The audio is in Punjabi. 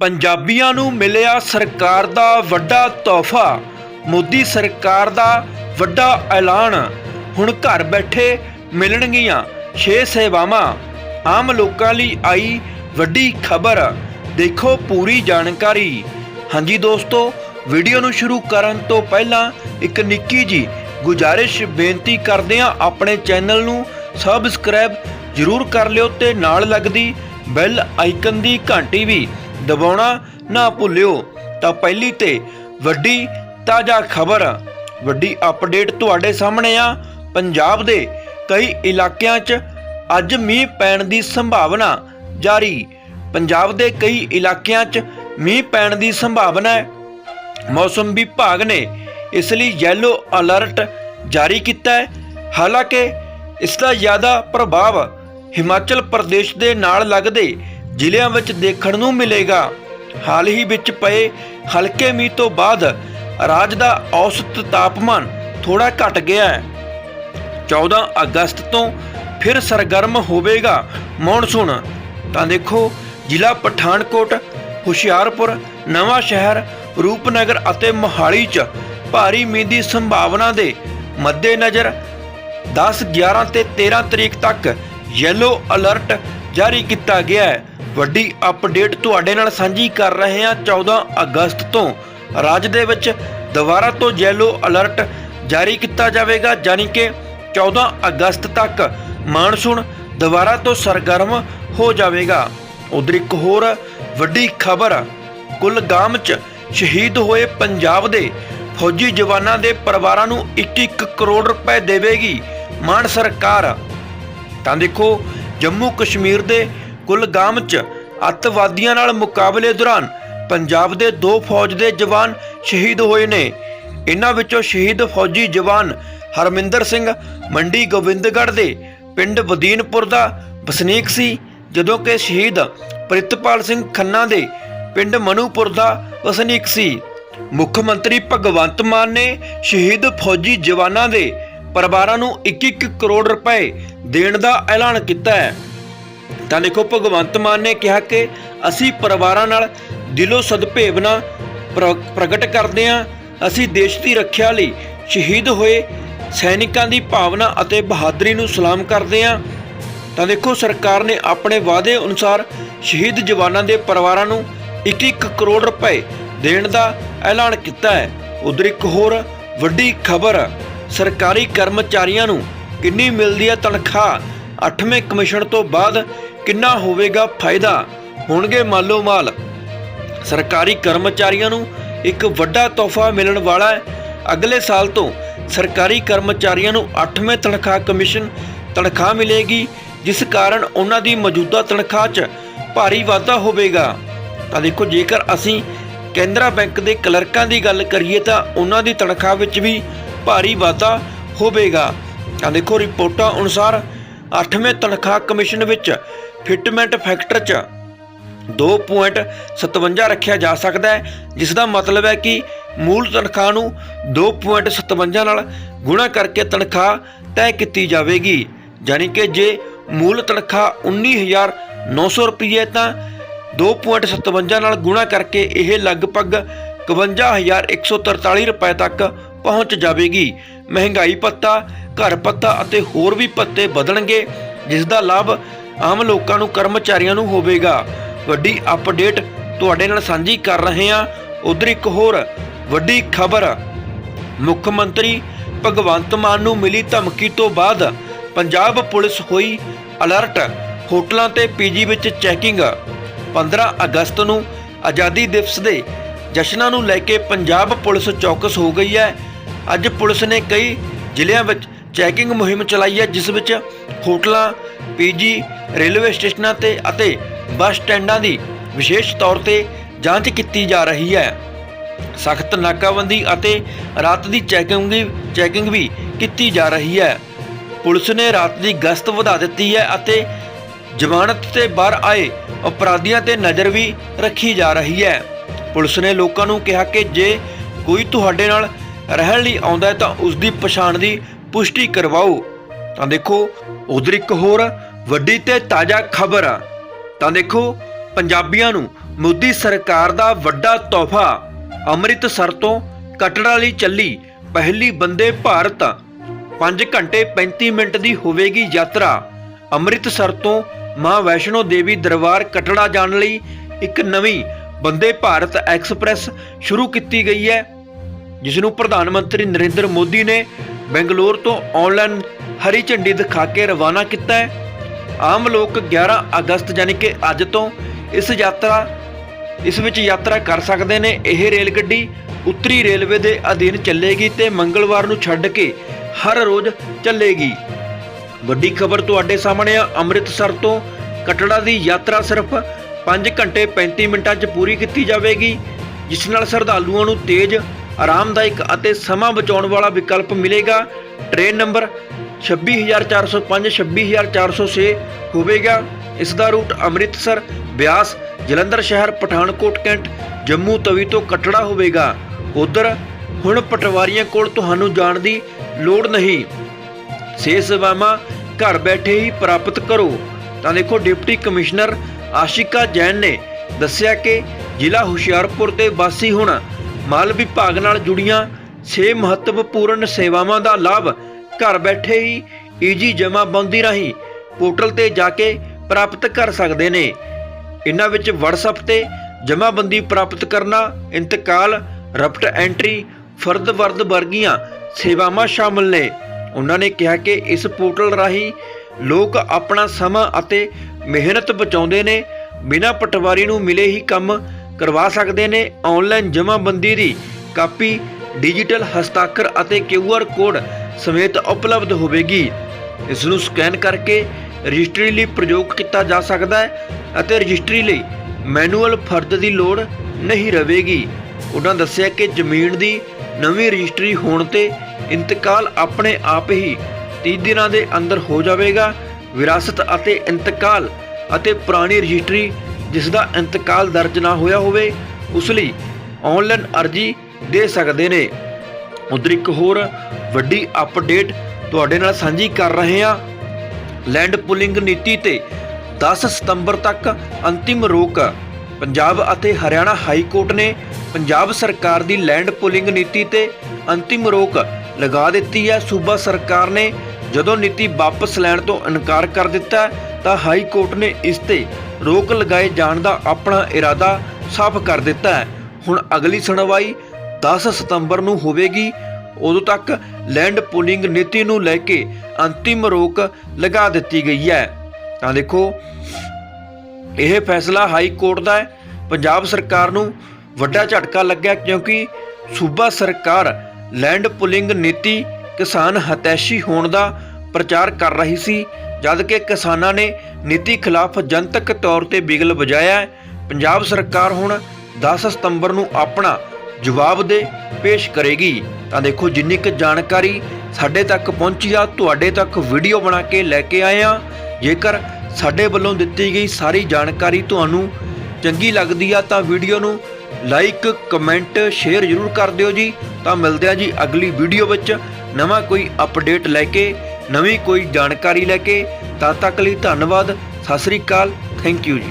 ਪੰਜਾਬੀਆਂ ਨੂੰ ਮਿਲਿਆ ਸਰਕਾਰ ਦਾ ਵੱਡਾ ਤੋਹਫਾ, ਮੋਦੀ ਸਰਕਾਰ ਦਾ ਵੱਡਾ ਐਲਾਨ। ਹੁਣ ਘਰ ਬੈਠੇ ਮਿਲਣਗੀਆਂ 6 ਸੇਵਾਵਾਂ। ਆਮ ਲੋਕਾਂ ਲਈ ਆਈ ਵੱਡੀ ਖਬਰ। ਦੇਖੋ ਪੂਰੀ ਜਾਣਕਾਰੀ। ਹਾਂਜੀ ਦੋਸਤੋ, ਵੀਡੀਓ ਨੂੰ ਸ਼ੁਰੂ ਕਰਨ ਤੋਂ ਪਹਿਲਾਂ ਇੱਕ ਨਿੱਕੀ ਜੀ ਗੁਜਾਰਿਸ਼ ਬੇਨਤੀ ਕਰਦੇ ਹਾਂ ਆਪਣੇ ਚੈਨਲ ਨੂੰ ਸਬਸਕ੍ਰਾਈਬ ਜਰੂਰ ਕਰ ਲਿਓ ਤੇ ਨਾਲ ਲੱਗਦੀ ਬੈਲ ਆਈਕਨ ਦੀ ਘੰਟੀ ਵੀ ਦਬਾਉਣਾ ਨਾ ਭੁੱਲਿਓ, ਤਾਂ ਪਹਿਲੀ ਤੇ ਵੱਡੀ ਤਾਜ਼ਾ ਖਬਰ, ਵੱਡੀ ਅਪਡੇਟ ਤੁਹਾਡੇ ਸਾਹਮਣੇ ਆ। ਪੰਜਾਬ ਦੇ ਕਈ ਇਲਾਕਿਆਂ 'ਚ ਅੱਜ ਮੀਂਹ ਪੈਣ ਦੀ ਸੰਭਾਵਨਾ ਜਾਰੀ। ਪੰਜਾਬ ਦੇ ਕਈ ਇਲਾਕਿਆਂ 'ਚ ਮੀਂਹ ਪੈਣ ਦੀ ਸੰਭਾਵਨਾ ਹੈ। ਮੌਸਮ ਵਿਭਾਗ ਨੇ ਇਸ ਲਈ ਯੈਲੋ ਅਲਰਟ ਜਾਰੀ ਕੀਤਾ ਹੈ। ਹਾਲਾਂਕਿ, ਇਸ ਦਾ ਜ਼ਿਆਦਾ ਪ੍ਰਭਾਵ ਹਿਮਾਚਲ ਪ੍ਰਦੇਸ਼ ਦੇ ਨਾਲ ਲੱਗਦੇ ਜ਼ਿਲ੍ਹਿਆਂ ਵਿੱਚ ਦੇਖਣ ਨੂੰ ਮਿਲੇਗਾ। ਹਾਲ ਹੀ ਵਿੱਚ ਪਏ ਹਲਕੇ ਮੀਂਹ ਤੋਂ ਬਾਅਦ ਰਾਜ ਦਾ ਔਸਤ ਤਾਪਮਾਨ ਥੋੜਾ ਘਟ ਗਿਆ ਹੈ। 14 ਅਗਸਤ ਤੋਂ ਫਿਰ ਸਰਗਰਮ ਹੋਵੇਗਾ ਮੌਨਸੂਨ। ਤਾਂ ਦੇਖੋ, ਜ਼ਿਲ੍ਹਾ ਪਠਾਨਕੋਟ, ਹੁਸ਼ਿਆਰਪੁਰ, ਨਵਾਂ ਸ਼ਹਿਰ, ਰੂਪਨਗਰ ਅਤੇ ਮੋਹਾਲੀ 'ਚ ਭਾਰੀ ਮੀਂਹ ਦੀ ਸੰਭਾਵਨਾ ਦੇ ਮੱਦੇਨਜ਼ਰ 10 11 ਤੇ 13 ਤਰੀਕ ਤੱਕ ਯੈਲੋ ਅਲਰਟ ਜਾਰੀ ਕੀਤਾ ਗਿਆ ਹੈ। ਵੱਡੀ ਅਪਡੇਟ ਤੁਹਾਡੇ ਨਾਲ ਸਾਂਝੀ ਕਰ ਰਹੇ ਹਾਂ 14 ਅਗਸਤ ਤੋਂ। ਰਾਜ ਦੇ ਵਿੱਚ ਦੁਬਾਰਾ ਤੋਂ ਯੈਲੋ ਅਲਰਟ ਜਾਰੀ ਕੀਤਾ ਜਾਵੇਗਾ ਯਾਨੀ ਕਿ 14 ਅਗਸਤ ਤੱਕ ਮਾਨਸੂਨ ਦੁਬਾਰਾ ਤੋਂ ਸਰਗਰਮ ਹੋ ਜਾਵੇਗਾ। ਉਧਰ ਇੱਕ ਹੋਰ ਵੱਡੀ ਖਬਰ, ਕੁਲਗਾਮ 'ਚ ਸ਼ਹੀਦ ਹੋਏ ਪੰਜਾਬ ਦੇ ਫੌਜੀ ਜਵਾਨਾਂ ਦੇ ਪਰਿਵਾਰਾਂ ਨੂੰ 1-1 ਕਰੋੜ ਰੁਪਏ ਦੇਵੇਗੀ ਮਾਨ ਸਰਕਾਰ। ਤਾਂ ਦੇਖੋ ਜੰਮੂ ਕਸ਼ਮੀਰ ਦੇ ਕੁਲਗਾਮ 'ਚ ਅੱਤਵਾਦੀਆਂ ਨਾਲ ਮੁਕਾਬਲੇ ਦੌਰਾਨ ਪੰਜਾਬ ਦੇ ਦੋ ਫੌਜ ਦੇ ਜਵਾਨ ਸ਼ਹੀਦ ਹੋਏ ਨੇ। ਇਹਨਾਂ ਵਿੱਚੋਂ ਸ਼ਹੀਦ ਫੌਜੀ ਜਵਾਨ ਹਰਮਿੰਦਰ ਸਿੰਘ ਮੰਡੀ ਗੋਬਿੰਦਗੜ੍ਹ ਦੇ ਪਿੰਡ ਬਦੀਨਪੁਰ ਦਾ ਵਸਨੀਕ ਸੀ, ਜਦੋਂ ਕਿ ਸ਼ਹੀਦ ਪ੍ਰਿਤਪਾਲ ਸਿੰਘ ਖੰਨਾ ਦੇ ਪਿੰਡ ਮਨੂਪੁਰ ਦਾ ਵਸਨੀਕ ਸੀ। ਮੁੱਖ ਮੰਤਰੀ ਭਗਵੰਤ ਮਾਨ ਨੇ ਸ਼ਹੀਦ ਫੌਜੀ ਜਵਾਨਾਂ ਦੇ ਪਰਿਵਾਰਾਂ ਨੂੰ 1-1 ਕਰੋੜ ਰੁਪਏ ਦੇਣ ਦਾ ਐਲਾਨ ਕੀਤਾ ਹੈ। ਤਾਂ ਦੇਖੋ, ਭਗਵੰਤ ਮਾਨ ਨੇ ਕਿਹਾ ਕਿ ਅਸੀਂ ਪਰਿਵਾਰਾਂ ਨਾਲ ਦਿਲੋਂ ਸਦਭਾਵਨਾ ਪ੍ਰਗਟ ਕਰਦੇ ਹਾਂ। ਅਸੀਂ ਦੇਸ਼ ਦੀ ਰੱਖਿਆ ਲਈ ਸ਼ਹੀਦ ਹੋਏ ਸੈਨਿਕਾਂ ਦੀ ਭਾਵਨਾ ਅਤੇ ਬਹਾਦਰੀ ਨੂੰ ਸਲਾਮ ਕਰਦੇ ਹਾਂ। ਤਾਂ ਦੇਖੋ, ਸਰਕਾਰ ਨੇ ਆਪਣੇ ਵਾਅਦੇ ਅਨੁਸਾਰ ਸ਼ਹੀਦ ਜਵਾਨਾਂ ਦੇ ਪਰਿਵਾਰਾਂ ਨੂੰ 1-1 ਕਰੋੜ ਰੁਪਏ ਦੇਣ ਦਾ ਐਲਾਨ ਕੀਤਾ ਹੈ। ਉਧਰ ਇੱਕ ਹੋਰ ਵੱਡੀ ਖਬਰ ਸਰਕਾਰੀ ਕਰਮਚਾਰੀਆਂ ਨੂੰ ਕਿੰਨੀ ਮਿਲਦੀ ਹੈ ਤਨਖਾਹ? 8ਵੇਂ ਕਮਿਸ਼ਨ ਤੋਂ ਬਾਅਦ ਕਿੰਨਾ ਹੋਵੇਗਾ ਫਾਇਦਾ? ਹੋਣਗੇ ਮਾਲੋ ਮਾਲ ਸਰਕਾਰੀ ਕਰਮਚਾਰੀਆਂ ਨੂੰ ਇੱਕ ਵੱਡਾ ਤੋਹਫਾ ਮਿਲਣ ਵਾਲਾ ਹੈ। ਅਗਲੇ ਸਾਲ ਤੋਂ ਸਰਕਾਰੀ ਕਰਮਚਾਰੀਆਂ ਨੂੰ 8ਵੇਂ ਤਨਖਾਹ ਕਮਿਸ਼ਨ ਤਨਖਾਹ ਮਿਲੇਗੀ, ਜਿਸ ਕਾਰਨ ਉਹਨਾਂ ਦੀ ਮੌਜੂਦਾ ਤਨਖਾਹ 'ਚ ਭਾਰੀ ਵਾਧਾ ਹੋਵੇਗਾ। ਤਾਂ ਦੇਖੋ, ਜੇਕਰ ਅਸੀਂ ਕੇਂਦਰਾ ਬੈਂਕ ਦੇ ਕਲਰਕਾਂ ਦੀ ਗੱਲ ਕਰੀਏ ਤਾਂ ਉਹਨਾਂ ਦੀ ਤਨਖਾਹ ਵਿੱਚ ਵੀ ਭਾਰੀ ਵਾਧਾ ਹੋਵੇਗਾ। ਤਾਂ ਦੇਖੋ ਰਿਪੋਰਟਾਂ ਅਨੁਸਾਰ 8ਵੇਂ ਤਨਖਾਹ ਕਮਿਸ਼ਨ ਵਿੱਚ ਫਿਟਮੈਂਟ ਫੈਕਟਰ 'ਚ 2.57 ਰੱਖਿਆ ਜਾ ਸਕਦਾ ਹੈ, ਜਿਸ ਦਾ ਮਤਲਬ ਹੈ ਕਿ ਮੂਲ ਤਨਖਾਹ ਨੂੰ 2.57 ਨਾਲ ਗੁਣਾ ਕਰਕੇ ਤਨਖਾਹ ਤੈਅ ਕੀਤੀ ਜਾਵੇਗੀ। ਯਾਨੀ ਕਿ ਜੇ ਮੂਲ ਤਨਖਾਹ 19900 ਰੁਪਏ ਤਾਂ 2.57 ਨਾਲ ਗੁਣਾ ਕਰਕੇ ਇਹ ਲਗਭਗ 51143 ਰੁਪਏ ਤੱਕ ਪਹੁੰਚ ਜਾਵੇਗੀ। ਮਹਿੰਗਾਈ ਭੱਤਾ ਘਰ ਭੱਤਾ ਅਤੇ ਹੋਰ ਵੀ ਭੱਤੇ ਵਧਣਗੇ ਜਿਸ ਦਾ ਲਾਭ ਆਮ ਲੋਕਾਂ ਨੂੰ, ਕਰਮਚਾਰੀਆਂ ਨੂੰ ਹੋਵੇਗਾ। ਵੱਡੀ ਅਪਡੇਟ ਤੁਹਾਡੇ ਨਾਲ ਸਾਂਝੀ ਕਰ ਰਹੇ ਹਾਂ। ਉਧਰ ਇੱਕ ਹੋਰ ਵੱਡੀ ਖਬਰ। ਮੁੱਖ ਮੰਤਰੀ ਭਗਵੰਤ ਮਾਨ ਨੂੰ ਮਿਲੀ ਧਮਕੀ ਤੋਂ ਬਾਅਦ ਪੰਜਾਬ ਪੁਲਿਸ ਹੋਈ ਅਲਰਟ, ਹੋਟਲਾਂ ਤੇ ਪੀਜੀ ਵਿੱਚ ਚੈਕਿੰਗ। 15 ਅਗਸਤ ਨੂੰ ਆਜ਼ਾਦੀ ਦਿਵਸ ਦੇ ਜਸ਼ਨਾਂ ਨੂੰ ਲੈ ਕੇ ਪੰਜਾਬ ਪੁਲਿਸ ਚੌਕਸ ਹੋ ਗਈ ਹੈ। ਅੱਜ ਪੁਲਿਸ ਨੇ ਕਈ ਜ਼ਿਲ੍ਹਿਆਂ ਵਿੱਚ ਚੈਕਿੰਗ ਮੁਹਿੰਮ ਚਲਾਈ ਹੈ, ਜਿਸ ਵਿੱਚ ਹੋਟਲਾਂ, ਪੀਜੀ, ਰੇਲਵੇ ਸਟੇਸ਼ਨਾਂ ਤੇ ਅਤੇ ਬੱਸ ਸਟੈਂਡਾਂ ਦੀ ਵਿਸ਼ੇਸ਼ ਤੌਰ ਤੇ ਜਾਂਚ ਕੀਤੀ ਜਾ ਰਹੀ ਹੈ। ਸਖਤ ਨਾਕਾਬੰਦੀ ਅਤੇ ਰਾਤ ਦੀ ਚੈਕਿੰਗ ਵੀ ਚੈਕਿੰਗ ਵੀ ਕੀਤੀ ਜਾ ਰਹੀ ਹੈ। ਪੁਲਿਸ ਨੇ ਰਾਤ ਦੀ ਗਸ਼ਤ ਵਧਾ ਦਿੱਤੀ ਹੈ ਅਤੇ ਜ਼ਮਾਨਤ ਤੇ ਬਾਹਰ ਆਏ ਅਪਰਾਧੀਆਂ ਤੇ ਨਜ਼ਰ ਵੀ ਰੱਖੀ ਜਾ ਰਹੀ ਹੈ। ਪੁਲਿਸ ਨੇ ਲੋਕਾਂ ਨੂੰ ਕਿਹਾ ਕਿ ਜੇ ਕੋਈ ਤੁਹਾਡੇ ਨਾਲ ਰਹਿਣ ਲਈ ਆਉਂਦਾ ਹੈ ਤਾਂ ਉਸ ਦੀ ਪਛਾਣ ਦੀ ਪੁਸ਼ਟੀ ਕਰਵਾਓ। ਤਾਂ ਦੇਖੋ, ਉਧਰ ਇੱਕ ਹੋਰ ਵੱਡੀ ਤੇ ਤਾਜ਼ਾ ਖਬਰ ਆ। ਤਾਂ ਦੇਖੋ, ਪੰਜਾਬੀਆਂ ਨੂੰ ਮੋਦੀ ਸਰਕਾਰ ਦਾ ਵੱਡਾ ਤੋਹਫਾ, ਅੰਮ੍ਰਿਤਸਰ ਤੋਂ ਕਟੜਾ ਲਈ ਚੱਲੀ ਪਹਿਲੀ ਬੰਦੇ ਭਾਰਤ। 5 ਘੰਟੇ 35 ਮਿੰਟ ਦੀ ਹੋਵੇਗੀ ਯਾਤਰਾ। ਅੰਮ੍ਰਿਤਸਰ ਤੋਂ ਮਾਂ ਵੈਸ਼ਨੋ ਦੇਵੀ ਦਰਬਾਰ ਕਟੜਾ ਜਾਣ ਲਈ ਇੱਕ ਨਵੀਂ ਬੰਦੇ ਭਾਰਤ ਐਕਸਪ੍ਰੈਸ ਸ਼ੁਰੂ ਕੀਤੀ ਗਈ ਹੈ। ਜਿਸ ਨੂੰ ਪ੍ਰਧਾਨ ਮੰਤਰੀ ਨਰਿੰਦਰ ਮੋਦੀ ਨੇ ਬੈਂਗਲੌਰ ਤੋਂ ਆਨਲਾਈਨ ਹਰੀ ਝੰਡੀ ਦਿਖਾ ਕੇ ਰਵਾਨਾ ਕੀਤਾ ਹੈ। ਆਮ ਲੋਕ 11 ਅਗਸਤ ਯਾਨੀ ਕਿ ਅੱਜ ਤੋਂ ਇਸ ਯਾਤਰਾ, ਇਸ ਵਿੱਚ ਯਾਤਰਾ ਕਰ ਸਕਦੇ ਨੇ। ਇਹ ਰੇਲ ਗੱਡੀ ਉੱਤਰੀ ਰੇਲਵੇ ਦੇ ਅਧੀਨ ਚੱਲੇਗੀ ਤੇ ਮੰਗਲਵਾਰ ਨੂੰ ਛੱਡ ਕੇ ਹਰ ਰੋਜ਼ ਚੱਲੇਗੀ। ਵੱਡੀ ਖਬਰ ਤੁਹਾਡੇ ਸਾਹਮਣੇ ਆ। ਅੰਮ੍ਰਿਤਸਰ ਤੋਂ ਕਟੜਾ ਦੀ ਯਾਤਰਾ ਸਿਰਫ 5 ਘੰਟੇ 35 ਮਿੰਟਾਂ 'ਚ ਪੂਰੀ ਕੀਤੀ ਜਾਵੇਗੀ, ਜਿਸ ਨਾਲ ਸ਼ਰਧਾਲੂਆਂ ਨੂੰ ਤੇਜ਼ ਆਰਾਮਦਾਇਕ ਅਤੇ ਸਮਾਂ ਬਚਾਉਣ ਵਾਲਾ ਵਿਕਲਪ ਮਿਲੇਗਾ। ਟ੍ਰੇਨ ਨੰਬਰ 26405 26406 ਹੋਵੇਗਾ। ਇਸ ਦਾ ਰੂਟ ਅੰਮ੍ਰਿਤਸਰ, ਬਿਆਸ, ਜਲੰਧਰ ਸ਼ਹਿਰ, ਪਠਾਨਕੋਟ, ਕੈਂਟ, ਜੰਮੂ ਤਵੀ ਤੋਂ ਕਟੜਾ ਹੋਵੇਗਾ। ਉਧਰ ਹੁਣ ਪਟਵਾਰੀਆਂ ਕੋਲ ਤੁਹਾਨੂੰ ਜਾਣ ਦੀ ਲੋੜ ਨਹੀਂ। ਸਿਹਤ ਸੇਵਾਵਾਂ ਘਰ ਬੈਠੇ ਹੀ ਪ੍ਰਾਪਤ ਕਰੋ। ਤਾਂ ਦੇਖੋ, ਡਿਪਟੀ ਕਮਿਸ਼ਨਰ ਆਸ਼ਿਕਾ ਜੈਨ ਨੇ ਦੱਸਿਆ ਕਿ ਜ਼ਿਲ੍ਹਾ ਹੁਸ਼ਿਆਰਪੁਰ ਦੇ ਵਾਸੀ ਹੋਣਾ ਮਾਲ ਵਿਭਾਗ ਨਾਲ ਜੁੜੀਆਂ 6 ਮਹੱਤਵਪੂਰਨ ਸੇਵਾਵਾਂ ਦਾ ਲਾਭ ਘਰ ਬੈਠੇ ਹੀ ਈਜੀ ਜਮ੍ਹਾਂਬੰਦੀ ਰਾਹੀਂ ਪੋਰਟਲ ਤੇ ਜਾ ਕੇ ਪ੍ਰਾਪਤ ਕਰ ਸਕਦੇ ਨੇ। ਇਹਨਾਂ ਵਿੱਚ WhatsApp ਤੇ ਜਮ੍ਹਾਂਬੰਦੀ ਪ੍ਰਾਪਤ ਕਰਨਾ, ਇੰਤਕਾਲ, ਰਪਟ ਐਂਟਰੀ, ਫਰਦ ਵਰਦ ਵਰਗੀਆਂ ਸੇਵਾਵਾਂ ਸ਼ਾਮਲ ਨੇ। ਉਹਨਾਂ ਨੇ ਕਿਹਾ ਕਿ ਇਸ ਪੋਰਟਲ ਰਾਹੀਂ ਲੋਕ ਆਪਣਾ ਸਮਾਂ ਅਤੇ ਮਿਹਨਤ ਬਚਾਉਂਦੇ ਨੇ। ਬਿਨਾਂ ਪਟਵਾਰੀ ਨੂੰ ਮਿਲੇ ਹੀ ਕੰਮ ਕਰਵਾ ਸਕਦੇ ਨੇ ਆਨਲਾਈਨ ਜਮ੍ਹਾਂਬੰਦੀ ਦੀ ਕਾਪੀ ਡਿਜੀਟਲ ਹਸਤਾਖਰ ਅਤੇ QR ਕੋਡ ਸਮੇਤ ਉਪਲਬਧ ਹੋਵੇਗੀ। ਇਸ ਨੂੰ ਸਕੈਨ ਕਰਕੇ ਰਜਿਸਟਰੀ ਲਈ ਪ੍ਰਯੋਗ ਕੀਤਾ ਜਾ ਸਕਦਾ ਹੈ ਅਤੇ ਰਜਿਸਟਰੀ ਲਈ ਮੈਨੂਅਲ ਫਰਦ ਦੀ ਲੋੜ ਨਹੀਂ ਰਹੇਗੀ। ਉਹਨਾਂ ਦੱਸਿਆ ਕਿ ਜ਼ਮੀਨ ਦੀ ਨਵੀਂ ਰਜਿਸਟਰੀ ਹੋਣ ਤੇ ਇੰਤਕਾਲ ਆਪਣੇ ਆਪ ਹੀ 30 ਦਿਨਾਂ ਦੇ ਅੰਦਰ ਹੋ ਜਾਵੇਗਾ। ਵਿਰਾਸਤ ਅਤੇ ਇੰਤਕਾਲ ਅਤੇ ਪੁਰਾਣੀ ਰਜਿਸਟਰੀ ਜਿਸ ਦਾ ਇੰਤਕਾਲ ਦਰਜ ਨਾ ਹੋਇਆ ਹੋਵੇ, ਉਸ ਲਈ ਆਨਲਾਈਨ ਅਰਜ਼ੀ ਦੇ ਸਕਦੇ ਨੇ। ਉਧਰ ਇੱਕ ਹੋਰ ਵੱਡੀ ਅਪਡੇਟ ਤੁਹਾਡੇ ਨਾਲ ਸਾਂਝੀ ਕਰ ਰਹੇ ਹਾਂ। ਲੈਂਡ ਪੁਲਿੰਗ ਨੀਤੀ ਤੇ 10 ਸਤੰਬਰ ਤੱਕ ਅੰਤਿਮ ਰੋਕ। ਪੰਜਾਬ ਅਤੇ ਹਰਿਆਣਾ ਹਾਈ ਕੋਰਟ ਨੇ ਪੰਜਾਬ ਸਰਕਾਰ ਦੀ ਲੈਂਡ ਪੁਲਿੰਗ ਨੀਤੀ ਤੇ ਅੰਤਿਮ ਰੋਕ ਲਗਾ ਦਿੱਤੀ ਹੈ। ਸੂਬਾ ਸਰਕਾਰ ਨੇ ਜਦੋਂ ਨੀਤੀ ਵਾਪਸ ਲੈਣ ਤੋਂ ਇਨਕਾਰ ਕਰ ਦਿੱਤਾ, ਤਾਂ ਹਾਈ ਕੋਰਟ ਨੇ ਇਸ ਤੇ ਰੋਕ ਲਗਾਏ ਜਾਣ ਦਾ ਆਪਣਾ ਇਰਾਦਾ ਸਾਫ਼ ਕਰ ਦਿੱਤਾ ਹੈ। ਹੁਣ ਅਗਲੀ ਸੁਣਵਾਈ 10 ਸਤੰਬਰ ਨੂੰ ਹੋਵੇਗੀ। ਉਦੋਂ ਤੱਕ ਲੈਂਡ ਪੁਲਿੰਗ ਨੀਤੀ ਨੂੰ ਲੈ ਕੇ ਅੰਤਿਮ ਰੋਕ ਲਗਾ ਦਿੱਤੀ ਗਈ ਹੈ। ਤਾਂ ਦੇਖੋ, ਇਹ ਫੈਸਲਾ ਹਾਈ ਕੋਰਟ ਦਾ ਹੈ। ਪੰਜਾਬ ਸਰਕਾਰ ਨੂੰ ਵੱਡਾ ਝਟਕਾ ਲੱਗਿਆ ਕਿਉਂਕਿ ਸੂਬਾ ਸਰਕਾਰ ਲੈਂਡ ਪੁਲਿੰਗ ਨੀਤੀ ਕਿਸਾਨ ਹਤੈਸ਼ੀ ਹੋਣ ਦਾ ਪ੍ਰਚਾਰ ਕਰ ਰਹੀ ਸੀ। ਜਦ ਕਿ ਕਿਸਾਨਾਂ ਨੇ ਨੀਤੀ ਖਿਲਾਫ ਜਨਤਕ ਤੌਰ ਤੇ ਬਿਗਲ ਵਜਾਇਆ ਪੰਜਾਬ ਸਰਕਾਰ ਹੁਣ 10 ਸਤੰਬਰ ਨੂੰ ਆਪਣਾ ਜਵਾਬ ਦੇ ਪੇਸ਼ ਕਰੇਗੀ। ਤਾਂ ਦੇਖੋ, ਜਿੰਨੀ ਕੁ ਜਾਣਕਾਰੀ ਸਾਡੇ ਤੱਕ ਪਹੁੰਚੀ ਆ, ਤੁਹਾਡੇ ਤੱਕ ਵੀਡੀਓ ਬਣਾ ਕੇ ਲੈ ਕੇ ਆਏ ਆ। ਜੇਕਰ ਸਾਡੇ ਵੱਲੋਂ ਦਿੱਤੀ ਗਈ ਸਾਰੀ ਜਾਣਕਾਰੀ ਤੁਹਾਨੂੰ ਚੰਗੀ ਲੱਗਦੀ ਆ, ਤਾਂ ਵੀਡੀਓ ਨੂੰ ਲਾਈਕ, ਕਮੈਂਟ, ਸ਼ੇਅਰ ਜ਼ਰੂਰ ਕਰ ਦਿਓ ਜੀ। ਤਾਂ ਮਿਲਦੇ ਆ ਜੀ ਅਗਲੀ ਵੀਡੀਓ ਵਿੱਚ ਨਵਾਂ ਕੋਈ ਅਪਡੇਟ ਲੈ ਕੇ। ਨਵੀਂ ਕੋਈ ਜਾਣਕਾਰੀ ਲੈ ਕੇ ਤਦ ਤੱਕ ਲਈ ਧੰਨਵਾਦ। ਸਤਿ ਸ੍ਰੀ ਅਕਾਲ। ਥੈਂਕ ਯੂ ਜੀ।